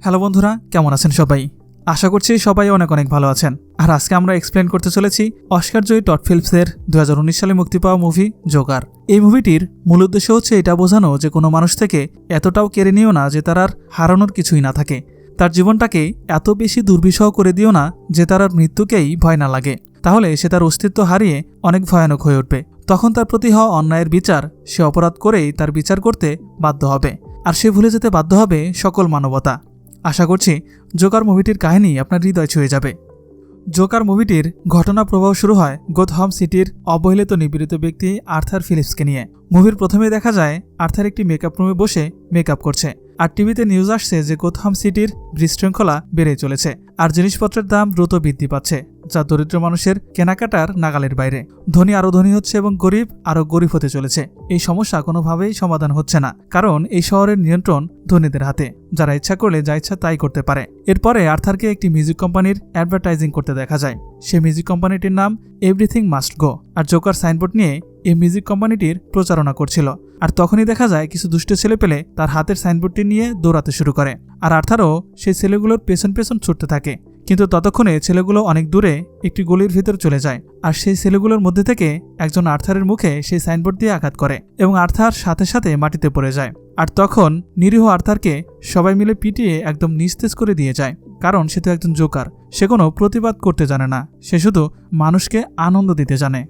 Hello বন্ধুরা, কেমন আছেন সবাই? আশা করছি সবাই অনেক অনেক ভালো আছেন। আর আজকে আমরা এক্সপ্লেন করতে চলেছি অস্কার জয়ী টট ফিল্মসের দু সালে মুক্তি পাওয়া মুভি জোকার এই মুভিটির মূল উদ্দেশ্য হচ্ছে এটা বোঝানো যে কোনো মানুষ থেকে এতটাও কেড়ে নিও না যে তার আর হারানোর কিছুই না থাকে। তার জীবনটাকে এত বেশি দুর্বিষহ করে দিও না যে তার আর মৃত্যুকেই ভয় না লাগে। তাহলে সে তার অস্তিত্ব হারিয়ে অনেক ভয়ানক হয়ে উঠবে। তখন তার প্রতি হওয়া অন্যায়ের বিচার সে অপরাধ করেই তার বিচার করতে বাধ্য হবে। আর সে ভুলে যেতে বাধ্য হবে সকল মানবতা। আশা করছি জোকার মুভিটির কাহিনী আপনার হৃদয় ছুঁয়ে যাবে। জোকার মুভিটির ঘটনা প্রবাহ শুরু হয় গোথহাম সিটির অবহেলিত নিপীড়িত ব্যক্তি আর্থার ফিলিপসকে নিয়ে। মুভির প্রথমে দেখা যায় আর্থার একটি মেকআপ রুমে বসে মেকআপ করছে। আর টিভিতে নিউজ আসছে যে গোথহাম সিটির বিশৃঙ্খলা বেড়ে চলেছে। আর জিনিসপত্রের দাম দ্রুত বৃদ্ধি পাচ্ছে। যা দরিদ্র মানুষের কেনাকাটার নাগালের বাইরে। ধনী আরও ধনী হচ্ছে এবং গরিব আরও গরিব হতে চলেছে। এই সমস্যা কোনোভাবেই সমাধান হচ্ছে না, কারণ এই শহরের নিয়ন্ত্রণ ধনীদের হাতে। যারা ইচ্ছা করলে যা ইচ্ছা তাই করতে পারে। এরপরে আর্থারকে একটি মিউজিক কোম্পানির অ্যাডভার্টাইজিং করতে দেখা যায়। সেই মিউজিক কোম্পানিটির নাম এভরিথিং মাস্ট গো আর জোকার সাইনবোর্ড নিয়ে এই মিউজিক কোম্পানিটির প্রচারণা করছিল। আর তখনই দেখা যায় কিছু দুষ্ট ছেলে পেলে তার হাতের সাইনবোর্ডটি নিয়ে দৌড়াতে শুরু করে। আর আর্থারও সেই ছেলেগুলোর পেছন পেছন ছুটতে থাকে। কিন্তু ততক্ষণে ছেলেগুলো অনেক দূরে একটি গলির ভেতর চলে যায়। আর সেই ছেলেগুলোর মধ্যে থেকে একজন আর্থারের মুখে সেই সাইনবোর্ড দিয়ে আঘাত করে এবং আর্থার সাথে সাথে মাটিতে পড়ে যায়। আর তখন নিরীহ আর্থারকে সবাই মিলে পিটিয়ে একদম নিস্তেজ করে দিয়ে যায়। কারণ সে তো একজন জোকার সে কোনো প্রতিবাদ করতে জানে না। সে শুধু মানুষকে আনন্দ দিতে জানে।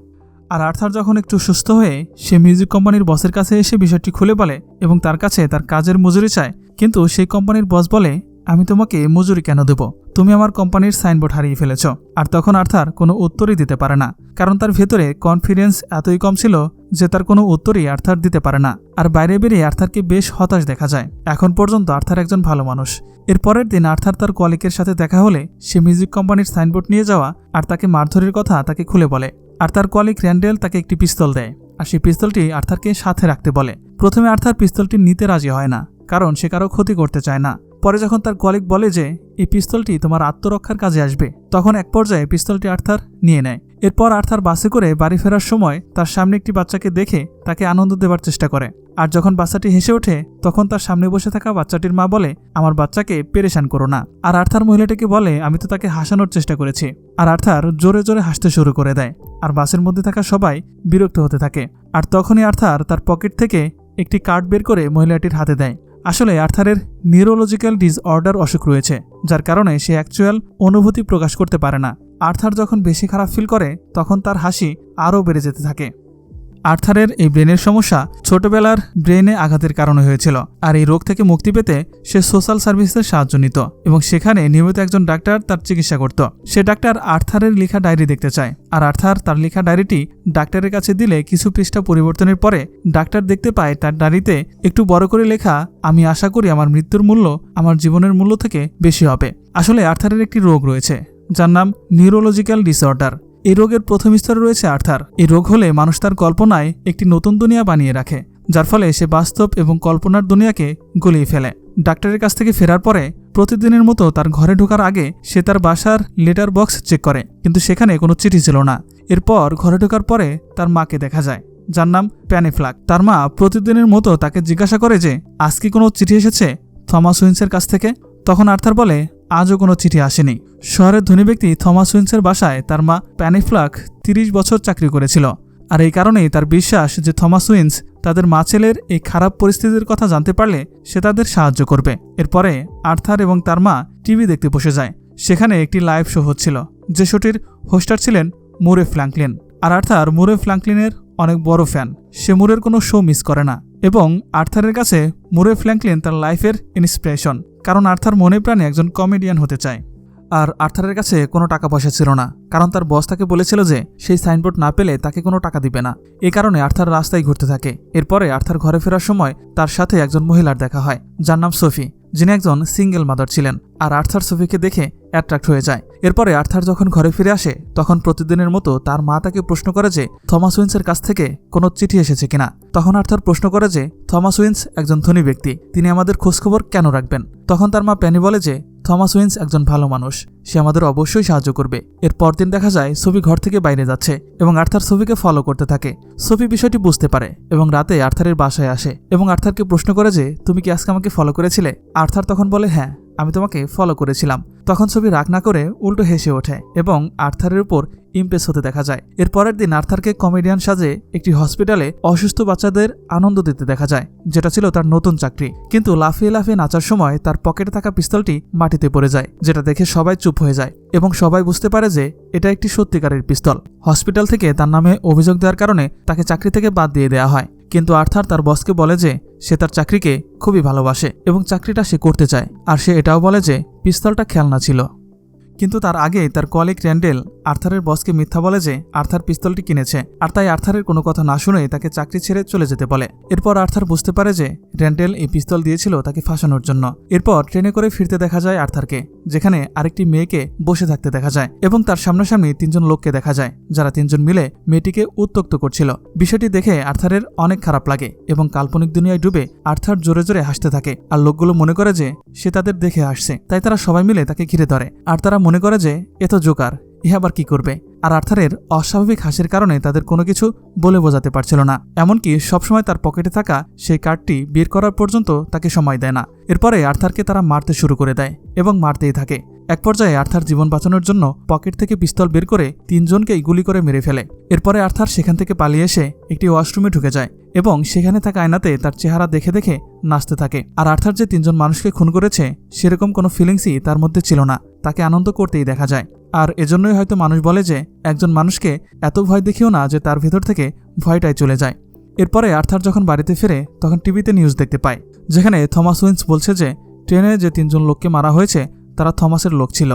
আর আর্থার যখন একটু সুস্থ হয়ে সে মিউজিক কোম্পানির বসের কাছে এসে বিষয়টি খুলে বলে এবং তার কাছে তার কাজের মজুরি চায়, কিন্তু সেই কোম্পানির বস বলে, আমি তোমাকে মজুরি কেন দেব? তুমি আমার কোম্পানির সাইনবোর্ড হারিয়ে ফেলেছ। আর তখন আর্থার কোনো উত্তরই দিতে পারে না, কারণ তার ভেতরে কনফিডেন্স এতই কম ছিল যে তার কোনো উত্তরই আর্থার দিতে পারে না। আর বাইরে বেরিয়ে আর্থারকে বেশ হতাশ দেখা যায়। এখন পর্যন্ত আর্থার একজন ভালো মানুষ। এর পরের দিন আর্থার তার কলিকের সাথে দেখা হলে সে মিউজিক কোম্পানির সাইনবোর্ড নিয়ে যাওয়া আর তাকে মারধরের কথা তাকে খুলে বলে। আর তার কলিক র্যান্ডেল তাকে একটি পিস্তল দেয়, আর সেই পিস্তলটি আর্থারকে সাথে রাখতে বলে। প্রথমে আর্থার পিস্তলটি নিতে রাজি হয় না, কারণ সে কারও ক্ষতি করতে চায় না। পরে যখন তার কলিক বলে যে, এই পিস্তলটি তোমার আত্মরক্ষার কাজে আসবে, তখন এক পর্যায়ে পিস্তলটি আর্থার নিয়ে নেয়। এরপর আর্থার বাসে করে বাড়ি ফেরার সময় তার সামনে একটি বাচ্চাকে দেখে তাকে আনন্দ দেবার চেষ্টা করে। আর যখন বাচ্চাটি হেসে ওঠে, তখন তার সামনে বসে থাকা বাচ্চাটির মা বলে, আমার বাচ্চাকে পেরেশান করো না। আর আর্থার মহিলাটিকে বলে, আমি তো তাকে হাসানোর চেষ্টা করেছি। আর আর্থার জোরে জোরে হাসতে শুরু করে দেয়। আর বাসের মধ্যে থাকা সবাই বিরক্ত হতে থাকে। আর তখনই আর্থার তার পকেট থেকে একটি কার্ড বের করে মহিলাটির হাতে দেয়। আসলে আর্থারের নিউরোলজিক্যাল ডিসঅর্ডার অসুখ রয়েছে, যার কারণে সে অ্যাকচুয়াল অনুভূতি প্রকাশ করতে পারে না। আর্থার যখন বেশি খারাপ ফিল করে, তখন তার হাসি আরও বেড়ে যেতে থাকে। আর্থারের এই ব্রেনের সমস্যা ছোটবেলার ব্রেনে আঘাতের কারণে হয়েছিল, আর এই রোগ থেকে মুক্তি পেতে সে সোশ্যাল সার্ভিসের সাহায্য নিত এবং সেখানে নিয়মিত একজন ডাক্তার তার চিকিৎসা করত। সে ডাক্তার আর্থারের লেখা ডায়েরি দেখতে চায়, আর আর্থার তার লেখা ডায়েরিটি ডাক্তারের কাছে দিলে কিছু পৃষ্ঠা পরিবর্তনের পরে ডাক্তার দেখতে পায় তার ডায়েরিতে একটু বড় করে লেখা, আমি আশা করি আমার মৃত্যুর মূল্য আমার জীবনের মূল্য থেকে বেশি হবে। আসলে আর্থারের একটি রোগ রয়েছে, যার নাম নিউরোলজিক্যাল ডিসঅর্ডার এই রোগের প্রথম স্তরে রয়েছে আর্থার। এই রোগ হলে মানুষ তার কল্পনায় একটি নতুন দুনিয়া বানিয়ে রাখে, যার ফলে সে বাস্তব এবং কল্পনার দুনিয়াকে গলিয়ে ফেলে। ডাক্তারের কাছ থেকে ফেরার পরে প্রতিদিনের মতো তার ঘরে ঢোকার আগে সে তার বাসার লেটার বক্স চেক করে, কিন্তু সেখানে কোনো চিঠি ছিল না। এরপর ঘরে ঢোকার পরে তার মাকে দেখা যায়, যার নাম প্যানিফ্লাক। তার মা প্রতিদিনের মতো তাকে জিজ্ঞাসা করে যে আজকে কোনো চিঠি এসেছে? থমাস উইন্সের কাছ থেকে। তখন আর্থার বলে আজও কোনো চিঠি আসেনি। শহরের ধনী ব্যক্তি থমাস উইন্সের বাসায় তার মা প্যানিফ্লাক তিরিশ বছর চাকরি করেছিল। আর এই কারণেই তার বিশ্বাস যে থমাস উইন্স তাদের মা ছেলের এই খারাপ পরিস্থিতির কথা জানতে পারলে সে তাদের সাহায্য করবে। এরপরে আর্থার এবং তার মা টিভি দেখতে বসে যায়। সেখানে একটি লাইভ শো হচ্ছিল। যে শোটির হোস্টার ছিলেন মুরে ফ্ল্যাঙ্কলিন। আর আর্থার মুরে ফ্ল্যাঙ্কলিনের অনেক বড় ফ্যান। সে মুরের কোনো শো মিস করে না। এবং আর্থারের কাছে মুরে ফ্র্যাঙ্কলিন তার লাইফের ইন্সপিরেশন কারণ আর্থার মনে প্রাণে একজন কমেডিয়ান হতে চায়। আর আর্থারের কাছে কোনো টাকা পয়সা ছিল না, কারণ তার বস তাকে বলেছিল যে সেই সাইনবোর্ড না পেলে তাকে কোনো টাকা দিবে না। এ কারণে আর্থার রাস্তায় ঘুরতে থাকে। এরপরে আর্থার ঘরে ফেরার সময় তার সাথে একজন মহিলার দেখা হয়, যার নাম সোফি। যিনি একজন সিঙ্গেল মাদার ছিলেন, আর আর্থার সোফিকে দেখে অ্যাট্রাক্ট হয়ে যায়। এরপরে আর্থার যখন ঘরে ফিরে আসে, তখন প্রতিদিনের মতো তার মা তাকে প্রশ্ন করে যে, থমাস উইন্সের কাছ থেকে কোনো চিঠি এসেছে কিনা? তখন আর্থার প্রশ্ন করে যে, থমাস উইন্স একজন ধনী ব্যক্তি, তিনি আমাদের খোঁজখবর কেন রাখবেন? তখন তার মা প্যানি বলে যে থমাস উইন্স একজন ভালো মানুষ। সে আমাদের অবশ্যই সাহায্য করবে। এর পরদিন দেখা যায় সোফি ঘর থেকে বাইরে যাচ্ছে এবং আর্থার সোফিকে ফলো করতে থাকে। সোফি বিষয়টি বুঝতে পারে এবং রাতে আর্থারের বাসায় আসে এবং আর্থারকে প্রশ্ন করে যে, তুমি কি আজকে আমাকে ফলো করেছিলে? আর্থার তখন বলে হ্যাঁ। আমি তোমাকে ফলো করেছিলাম। তখন ছবি রাগ না করে উল্টো হেসে ওঠে এবং আর্থারের উপর ইমপ্রেস হতে দেখা যায়। এর পরের দিন আর্থারকে কমেডিয়ান সাজে একটি হসপিটালে অসুস্থ বাচ্চাদের আনন্দ দিতে দেখা যায়, যেটা ছিল তার নতুন চাকরি। কিন্তু লাফিয়ে লাফিয়ে নাচার সময় তার পকেটে থাকা পিস্তলটি মাটিতে পড়ে যায়, যেটা দেখে সবাই চুপ হয়ে যায় এবং সবাই বুঝতে পারে যে এটা একটি সত্যিকারের পিস্তল হসপিটাল থেকে তার নামে অভিযোগ দেওয়ার কারণে তাকে চাকরি থেকে বাদ দিয়ে দেওয়া হয়। কিন্তু আর্থার তার বসকে বলে যে, সে তার চাকরিকে খুবই ভালোবাসে এবং চাকরিটা সে করতে চায়। আর সে এটাও বলে যে, পিস্তলটা খেলনা ছিল। কিন্তু তার আগে তার কলিগ র্যান্ডেল আর্থারের বসকে মিথ্যা বলে যে আর্থার পিস্তলটি কিনেছে। আর তাই আর্থারের কোনো কথা না শুনে তাকে চাকরি ছেড়ে চলে যেতে বলে। এরপর আর্থার বুঝতে পারে যে র্যান্ডেল এই পিস্তল দিয়েছিল তাকে ফাঁসানোর জন্য। এরপর ট্রেনে করে ফিরতে দেখা যায় আর্থারকে, যেখানে আরেকটি মেয়েকে বসে থাকতে দেখা যায় এবং তার সামনাসামনি তিনজন লোককে দেখা যায়, যারা তিনজন মিলে মেয়েটিকে উত্তক্ত করছিল। বিষয়টি দেখে আর্থারের অনেক খারাপ লাগে এবং কাল্পনিক দুনিয়ায় ডুবে আর্থার জোরে জোরে হাসতে থাকে। আর লোকগুলো মনে করে যে সে তাদের দেখে আসছে। তাই তারা সবাই মিলে তাকে ঘিরে ধরে। আর তারা মনে করে যে, এ তো জোকার ইহা আবার কি করবে? আর আর্থারের অস্বাভাবিক হাসির কারণে তাদের কোনো কিছু বলে বোঝাতে পারছিল না। এমনকি সবসময় তার পকেটে থাকা সেই কার্ডটি বের করার পর্যন্ত তাকে সময় দেয় না। এরপরে আর্থারকে তারা মারতে শুরু করে দেয় এবং মারতেই থাকে। এক পর্যায়ে আর্থার জীবন বাঁচানোর জন্য পকেট থেকে পিস্তল বের করে তিনজনকেই গুলি করে মেরে ফেলে। এরপরে আর্থার সেখান থেকে পালিয়ে এসে একটি ওয়াশরুমে ঢুকে যায় এবং সেখানে থাকা আয়নাতে তার চেহারা দেখে দেখে নাচতে থাকে। আর আর্থার যে তিনজন মানুষকে খুন করেছে, সেরকম কোনো ফিলিংসই তার মধ্যে ছিল না। তাকে আনন্দ করতেই দেখা যায়। আর এজন্যই হয়তো মানুষ বলে যে, একজন মানুষকে এত ভয় দেখিও না যে তার ভেতর থেকে ভয়টাই চলে যায়। এরপরে আর্থার যখন বাড়িতে ফেরে, তখন টিভিতে নিউজ দেখতে পায়, যেখানে থমাস উইন্স বলছে যে, ট্রেনে যে তিনজন লোককে মারা হয়েছে তারা থমাসের লোক ছিল।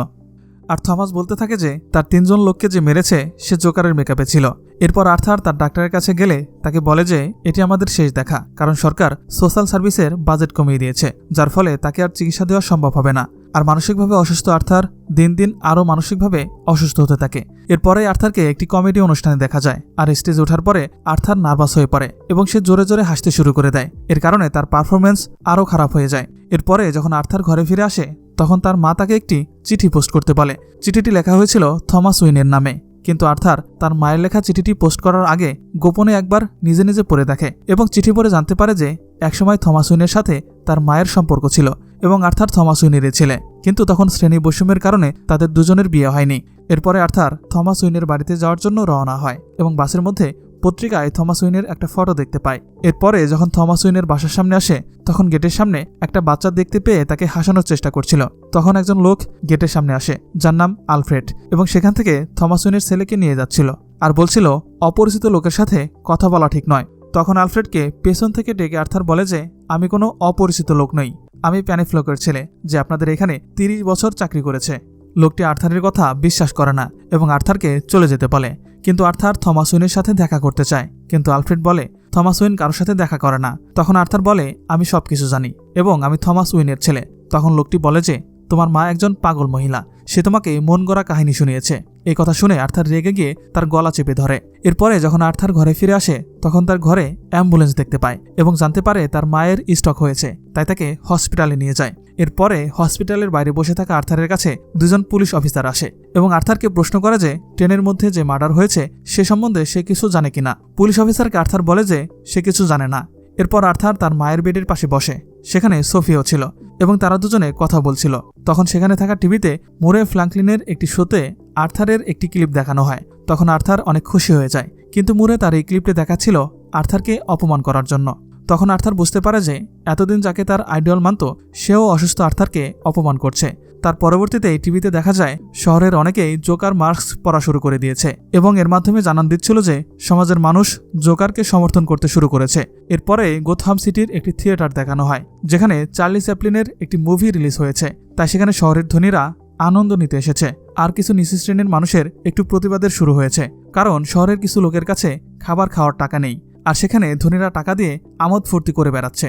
আর থমাস বলতে থাকে যে, তার তিনজন লোককে যে মেরেছে, সে জোকারের মেকআপে ছিল। এরপর আর্থার তার ডাক্তারের কাছে গেলে তাকে বলে যে, এটি আমাদের শেষ দেখা, কারণ সরকার সোশ্যাল সার্ভিসের বাজেট কমিয়ে দিয়েছে, যার ফলে তাকে আর চিকিৎসা দেওয়া সম্ভব হবে না। আর মানসিকভাবে অসুস্থ আর্থার দিন দিন আরও মানসিকভাবে অসুস্থ হতে থাকে। এরপরে আর্থারকে একটি কমেডি অনুষ্ঠানে দেখা যায়, আর স্টেজে ওঠার পরে আর্থার নার্ভাস হয়ে পড়ে এবং সে জোরে জোরে হাসতে শুরু করে দেয়। এর কারণে তার পারফরমেন্স আরও খারাপ হয়ে যায়। এরপরে যখন আর্থার ঘরে ফিরে আসে তখন তার মা তাকে একটি চিঠি পোস্ট করতে বলে। চিঠিটি লেখা হয়েছিল থমাস উইনের নামে। কিন্তু আর্থার তার মায়ের লেখা চিঠিটি পোস্ট করার আগে গোপনে একবার নিজে নিজে পড়ে দেখে এবং চিঠি পড়ে জানতে পারে যে একসময় থমাস উইনের সাথে তার মায়ের সম্পর্ক ছিল এবং আর্থার থমাস উইনের ছেলে। কিন্তু তখন শ্রেণি বৈষম্যের কারণে তাদের দুজনের বিয়ে হয়নি। এরপরে আর্থার থমাস উইনের বাড়িতে যাওয়ার জন্য রওনা হয় এবং বাসের মধ্যে পত্রিকায় থমাস উইনের একটা ফটো দেখতে পায়। এরপরে যখন থমাস উইনের বাসার সামনে আসে, তখন গেটের সামনে একটা বাচ্চা দেখতে পেয়ে তাকে হাসানোর চেষ্টা করছিল। তখন একজন লোক গেটের সামনে আসে, যার নাম আলফ্রেড এবং সেখান থেকে থমাস উইনের ছেলেকে নিয়ে যাচ্ছিল আর বলছিল, অপরিচিত লোকের সাথে কথা বলা ঠিক নয়। তখন আলফ্রেডকে পেছন থেকে ডেকে আর্থার বলে যে, আমি কোনো অপরিচিত লোক নই। আমি প্যানিফ্লোকের ছেলে, যে আপনাদের এখানে তিরিশ বছর চাকরি করেছে। লোকটি আর্থারের কথা বিশ্বাস করে না এবং আর্থারকে চলে যেতে বলে। কিন্তু আর্থার থমাস উইনের সাথে দেখা করতে চায়। কিন্তু আলফ্রেড বলে, থমাস উইন কারোর সাথে দেখা করে না। তখন আর্থার বলে, আমি সব কিছু জানি এবং আমি থমাস উইনের ছেলে। তখন লোকটি বলে যে, তোমার মা একজন পাগল মহিলা। সে তোমাকে মন গড়া কাহিনী শুনিয়েছে। এই কথা শুনে আর্থার রেগে গিয়ে তার গলা চেপে ধরে। এরপরে যখন আর্থার ঘরে ফিরে আসে, তখন তার ঘরে অ্যাম্বুলেন্স দেখতে পায় এবং জানতে পারে তার মায়ের স্টক হয়েছে, তাই তাকে হসপিটালে নিয়ে যায়। এরপরে হসপিটালের বাইরে বসে থাকা আর্থারের কাছে দুজন পুলিশ অফিসার আসে এবং আর্থারকে প্রশ্ন করে যে, ট্রেনের মধ্যে যে মার্ডার হয়েছে, সে সম্বন্ধে সে কিছু জানে কিনা? পুলিশ অফিসারকে আর্থার বলে যে, সে কিছু জানে না। এরপর আর্থার তার মায়ের বেডের পাশে বসে। সেখানে সোফিও ছিল এবং তারা দুজনে কথা বলছিল। তখন সেখানে থাকা টিভিতে মোরে ফ্ল্যাঙ্কলিনের একটি শোতে আর্থারের একটি ক্লিপ দেখানো হয়। তখন আর্থার অনেক খুশি হয়ে যায়, কিন্তু মুরে তার এই ক্লিপটি দেখাচ্ছিল আর্থারকে অপমান করার জন্য। তখন আর্থার বুঝতে পারে যে, এতদিন যাকে তার আইডল মানত, সেও অসুস্থ আর্থারকে অপমান করছে। তার পরবর্তীতে টিভিতে দেখা যায়, শহরের অনেকেই জোকার মার্কস পড়া শুরু করে দিয়েছে এবং এর মাধ্যমে জানান দিচ্ছিল যে, সমাজের মানুষ জোকারকে সমর্থন করতে শুরু করেছে। এরপরে গোথাম সিটির একটি থিয়েটার দেখানো হয়, যেখানে চার্লি চ্যাপলিনের একটি মুভি রিলিজ হয়েছে। তাই সেখানে শহরের ধনীরা আনন্দ নিতে এসেছে। আর কিছু নিচু শ্রেণির মানুষের একটু প্রতিবাদের শুরু হয়েছে, কারণ শহরের কিছু লোকের কাছে খাবার খাওয়ার টাকা নেই। আর সেখানে ধনীরা টাকা দিয়ে আমোদ ফুর্তি করে বেড়াচ্ছে।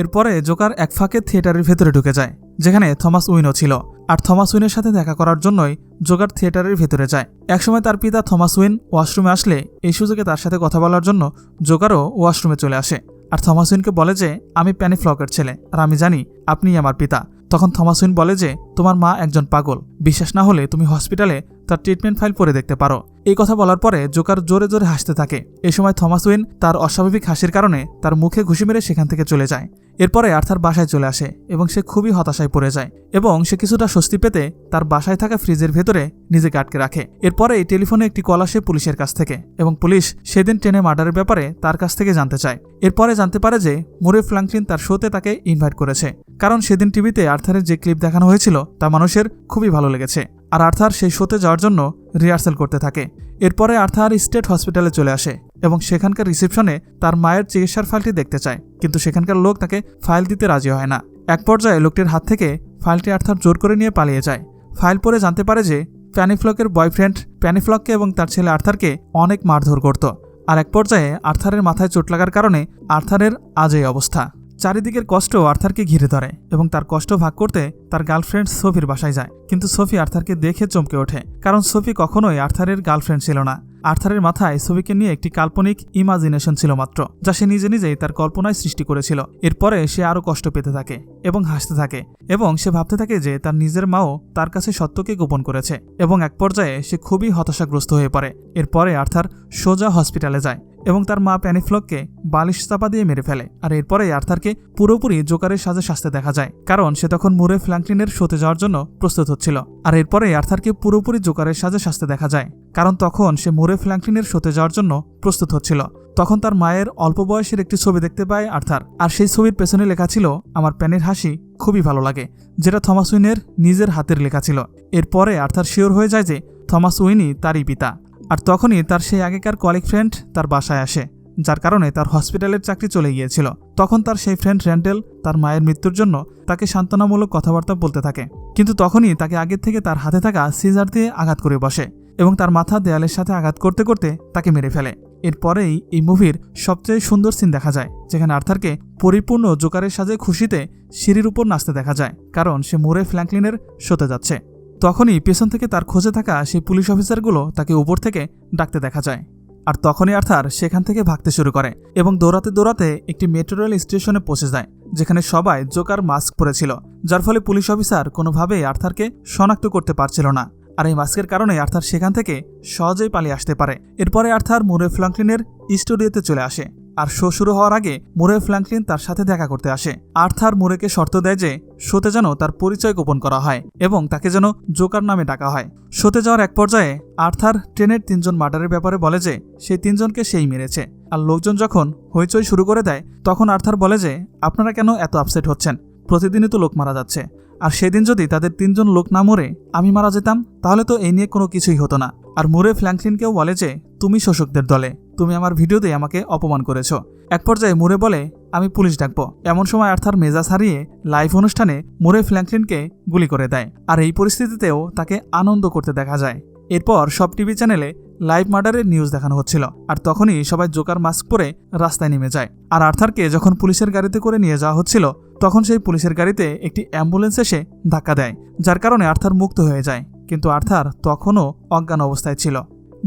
এরপরে জোকার এক ফাঁকে থিয়েটারের ভেতরে ঢুকে যায়, যেখানে থমাস উইনও ছিল। আর থমাস উইনের সাথে দেখা করার জন্যই জোকার থিয়েটারের ভেতরে যায়। একসময় তার পিতা থমাস উইন ওয়াশরুমে আসলে এই সুযোগে তার সাথে কথা বলার জন্য জোকারও ওয়াশরুমে চলে আসে। আর থমাস উইনকে বলে যে, আমি প্যানিফ্লকের ছেলে, আর আমি জানি আপনিই আমার পিতা। তখন থমাস উইন বলে যে, তোমার মা একজন পাগল। বিশ্বাস না হলে তুমি হসপিটালে তার ট্রিটমেন্ট ফাইল পড়ে দেখতে পারো এই কথা বলার পরে জোকার জোরে জোরে হাসতে থাকে। এ সময় থমাস উইন তার অস্বাভাবিক হাসির কারণে তার মুখে ঘুষি মেরে সেখান থেকে চলে যায়। এরপরে আর্থার বাসায় চলে আসে এবং সে খুবই হতাশায় পড়ে যায় এবং সে কিছুটা স্বস্তি পেতে তার বাসায় থাকা ফ্রিজের ভেতরে নিজেকে আটকে রাখে। এরপরে এই টেলিফোনে একটি কল আসে পুলিশের কাছ থেকে এবং পুলিশ সেদিন ট্রেনে মার্ডারের ব্যাপারে তার কাছ থেকে জানতে চায়। এরপরে জানতে পারে যে মুরে ফ্লাঙ্কলিন তার শোতে তাকে ইনভাইট করেছে। কারণ সেদিন টিভিতে আর্থারের যে ক্লিপ দেখানো হয়েছিল, তা মানুষের খুবই ভালো লেগেছে। আর আর্থার সেই শোতে যাওয়ার জন্য রিহার্সাল করতে থাকে। এরপরে আর্থার স্টেট হসপিটালে চলে আসে এবং সেখানকার রিসেপশনে তার মায়ের চিকিৎসার ফাইলটি দেখতে চায়। কিন্তু সেখানকার লোক তাকে ফাইল দিতে রাজি হয় না। এক পর্যায়ে লোকটির হাত থেকে ফাইলটি আর্থার জোর করে নিয়ে পালিয়ে যায়। ফাইল পরে জানতে পারে যে প্যানিফ্লকের বয়ফ্রেন্ড প্যানিফ্লককে এবং তার ছেলে আর্থারকে অনেক মারধর করত। আর এক পর্যায়ে আর্থারের মাথায় চোট লাগার কারণে আর্থারের আজ এই অবস্থা। চারিদিকের কষ্ট আর্থারকে ঘিরে ধরে এবং তার কষ্ট ভাগ করতে তার গার্লফ্রেন্ড সোফির বাসায় যায়। কিন্তু সোফি আর্থারকে দেখে চমকে ওঠে, কারণ সোফি কখনোই আর্থারের গার্লফ্রেন্ড ছিল না। আর্থারের মাথায় ছবিকে নিয়ে একটি কাল্পনিক ইমাজিনেশন ছিল মাত্র, যা সে নিজে নিজেই তার কল্পনায় সৃষ্টি করেছিল। এরপরে সে আরও কষ্ট পেতে থাকে এবং হাসতে থাকে এবং সে ভাবতে থাকে যে তার নিজের মাও তার কাছে সত্যকে গোপন করেছে এবং এক পর্যায়ে সে খুবই হতাশাগ্রস্ত হয়ে পড়ে। এরপরে আর্থার সোজা হসপিটালে যায়। এবং তার মা প্যানিফ্লককে বালিশ চাপা দিয়ে মেরে ফেলে। আর এরপরে আর্থারকে পুরোপুরি জোকারের সাজে সাজতে দেখা যায়, কারণ সে তখন মুরে ফ্ল্যাঙ্কলিনের শোতে যাওয়ার জন্য প্রস্তুত হচ্ছিল। আর এরপরে আর্থারকে পুরোপুরি জোকারের সাজে সাজতে দেখা যায়, কারণ তখন সে মুরে ফ্ল্যাঙ্কলিনের শোতে যাওয়ার জন্য প্রস্তুত হচ্ছিল। তখন তার মায়ের অল্প বয়সের একটি ছবি দেখতে পায় আর্থার, আর সেই ছবির পেছনে লেখা ছিল, আমার প্যানের হাসি খুবই ভালো লাগে যেটা থমাস উইনের নিজের হাতের লেখা ছিল। এরপরে আর্থার শিওর হয়ে যায় যে থমাস উইনই তারই পিতা। আর তখনই তার সেই আগেকার কলিগ ফ্রেন্ড তার বাসায় আসে, যার কারণে তার হসপিটালের চাকরি চলে গিয়েছিল। তখন তার সেই ফ্রেন্ড র্যান্ডেল, তার মায়ের মৃত্যুর জন্য তাকে সান্ত্বনামূলক কথাবার্তা বলতে থাকে। কিন্তু তখনই তাকে আগের থেকে তার হাতে থাকা সিজার দিয়ে আঘাত করে বসে এবং তার মাথা দেয়ালের সাথে আঘাত করতে করতে তাকে মেরে ফেলে। এরপরেই এই মুভির সবচেয়ে সুন্দর সিন দেখা যায়, যেখানে আর্থারকে পরিপূর্ণ জোকারের সাজে খুশিতে সিঁড়ির উপর নাচতে দেখা যায়, কারণ সে মোরে ফ্ল্যাঙ্কলিনের শোতে যাচ্ছে। তখনই পেছন থেকে তার খোঁজে থাকা সেই পুলিশ অফিসারগুলো তাকে উপর থেকে ডাকতে দেখা যায়। আর তখনই আর্থার সেখান থেকে ভাগতে শুরু করে এবং দৌড়াতে দৌড়াতে একটি মেট্রো রেল স্টেশনে পৌঁছে যায়, যেখানে সবাই জোকার মাস্ক পরেছিল, যার ফলে পুলিশ অফিসার কোনোভাবেই আর্থারকে শনাক্ত করতে পারছিল না। আর এই মাস্কের কারণে আর্থার সেখান থেকে সহজেই পালিয়ে আসতে পারে। এরপরে আর্থার মুরে ফ্লাঙ্কলিনের স্টুডিওতে চলে আসে। আর শো শুরু হওয়ার আগে মুরে ফ্ল্যাঙ্কলিন তার সাথে দেখা করতে আসে। আর্থার মুরেকে শর্ত দেয় যে শোতে যেন তার পরিচয় গোপন করা হয় এবং তাকে যেন জোকার নামে ডাকা হয়। শোতে যাওয়ার এক পর্যায়ে আর্থার ট্রেনের তিনজন মার্ডারের ব্যাপারে বলে যে সেই তিনজনকে সেই মেরেছে। আর লোকজন যখন হইচই শুরু করে দেয়, তখন আর্থার বলে যে, আপনারা কেন এত আপসেট হচ্ছেন? প্রতিদিনই তো লোক মারা যাচ্ছে। আর সেদিন যদি তাদের তিনজন লোক না মরে, আমি মারা যেতাম, তাহলে তো এই নিয়ে কোনো কিছুই হতো না। আর মুরে ফ্ল্যাঙ্কলিনকেও বলে যে, তুমি শোষকদের দলে। তুমি আমার ভিডিওতে আমাকে অপমান করেছ। এক পর্যায়ে মুরে বলে, আমি পুলিশ ডাকবো। এমন সময় আর্থার মেজাজ হারিয়ে লাইভ অনুষ্ঠানে মুরে ফ্ল্যাঙ্কলিনকে গুলি করে দেয়, আর এই পরিস্থিতিতেও তাকে আনন্দ করতে দেখা যায়। এরপর সব টিভি চ্যানেলে লাইভ মার্ডারের নিউজ দেখানো হচ্ছিল, আর তখনই সবাই জোকার মাস্ক পরে রাস্তায় নেমে যায়। আর আর্থারকে যখন পুলিশের গাড়িতে করে নিয়ে যাওয়া হচ্ছিল, তখন সেই পুলিশের গাড়িতে একটি অ্যাম্বুলেন্স এসে ধাক্কা দেয়, যার কারণে আর্থার মুক্ত হয়ে যায়। কিন্তু আর্থার তখনও অজ্ঞান অবস্থায় ছিল।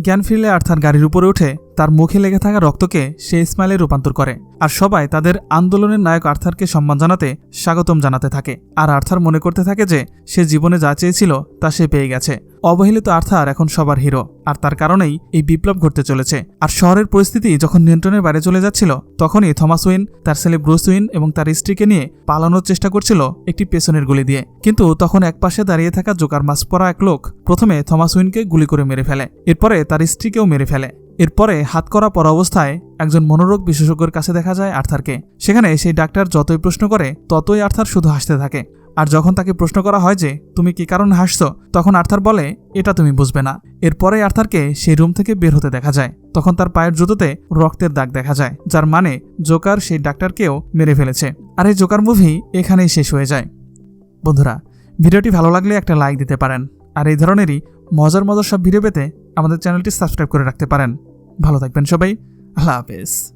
জ্ঞান ফিরলে আর্থার গাড়ির উপরে উঠে তার মুখে লেগে থাকা রক্তকে সে স্মাইলে রূপান্তর করে আর সবাই তাদের আন্দোলনের নায়ক আর্থারকে সম্মান জানাতে স্বাগতম জানাতে থাকে। আর আর্থার মনে করতে থাকে যে সে জীবনে যা চেয়েছিল তা সে পেয়ে গেছে। অবহেলিত আর্থার এখন সবার হিরো, আর তার কারণেই এই বিপ্লব ঘটতে চলেছে। আর শহরের পরিস্থিতি যখন নিয়ন্ত্রণের বাইরে চলে যাচ্ছিল, তখনই থমাস উইন তার ছেলে ব্রুস উইন এবং তার স্ত্রীকে নিয়ে পালানোর চেষ্টা করছিল একটি পেছনের গুলি দিয়ে। কিন্তু তখন একপাশে দাঁড়িয়ে থাকা জোকার মাস পরা এক লোক প্রথমে থমাস উইনকে গুলি করে মেরে ফেলে। এরপরে তার স্ত্রীকেও মেরে ফেলে। এরপরে হাত করা পর অবস্থায় একজন মনোরোগ বিশেষজ্ঞের কাছে দেখা যায় আর্থারকে। সেখানে সেই ডাক্তার যতই প্রশ্ন করে, ততই আর্থার শুধু হাসতে থাকে। আর যখন তাকে প্রশ্ন করা হয় যে, তুমি কি কারণে হাসছো? তখন আর্থার বলে, এটা তুমি বুঝবে না। এরপরে আর্থারকে সেই রুম থেকে বের হতে দেখা যায়। তখন তার পায়ের জুতোতে রক্তের দাগ দেখা যায়, যার মানে জোকার সেই ডাক্তারকেও মেরে ফেলেছে। আর এই জোকার মুভি এখানেই শেষ হয়ে যায়। বন্ধুরা, ভিডিওটি ভালো লাগলে একটা লাইক দিতে পারেন। আর এই ধরনেরই মজার মজার সব ভিডিও পেতে আমাদের চ্যানেলটি সাবস্ক্রাইব করে রাখতে পারেন। ভালো থাকবেন সবাই। আল্লাহ হাফেজ।